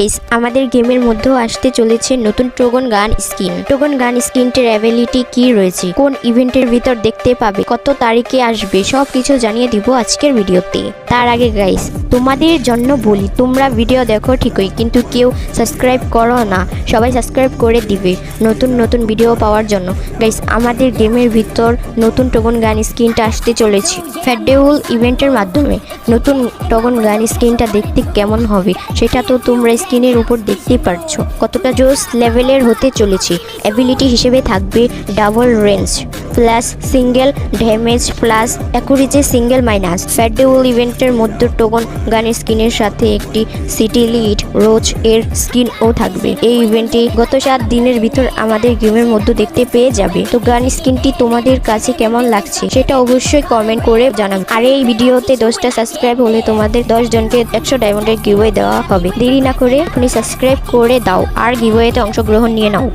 Guys আমাদের গেমের মধ্যেও আসতে চলেছে নতুন টোগন গান স্কিন টোগন গান স্কিনটির অ্যাবিলিটি কি রয়েছে? কোন ইভেন্টের ভিতর দেখতে পাবে? কত তারিখে আসবে? সব কিছু জানিয়ে দিব আজকের ভিডিওতে। তার আগে গাইস তোমাদের জন্য বলি, তোমরা ভিডিও দেখো ঠিকই, কিন্তু কেউ সাবস্ক্রাইব করো না। সবাই সাবস্ক্রাইব করে দিবে নতুন নতুন ভিডিও পাওয়ার জন্য। গাইস আমাদের গেমের ভিতর নতুন টোগন গান স্কিনটা আসতে চলেছে। ফেডেউল ইভেন্টের মাধ্যমে নতুন টগন গান স্কিনটা দেখতে কেমন হবে? সেটা তো তোমরা স্ক্রিনের উপর দেখতে পারছ। কতটা জোস লেভেলের হতে চলেছে। অ্যাবিলিটি হিসেবে থাকবে double range plus single damage plus অ্যাকুরিজে single minus ফ্যাডেউল ইভেন্টের মধ্যে টোগন গানের স্কিনের সাথে একটি সিটি লিড রোজ এর স্কিনও থাকবে। এই ইভেন্টে গত সাত দিনের ভিতর আমাদের গেমের মধ্যে দেখতে পেয়ে যাবে। তো গান স্কিনটি তোমাদের কাছে কেমন লাগছে সেটা অবশ্যই কমেন্ট করে জানাবে। আর এই ভিডিওতে দশটা সাবস্ক্রাইব হলে তোমাদের দশ জনকে একশো ডায়মন্ডের গিভওয়ে দেওয়া হবে। দেরি না করে এখনই সাবস্ক্রাইব করে দাও। আর গিভওয়েতে অংশগ্রহণ নিয়ে নাও।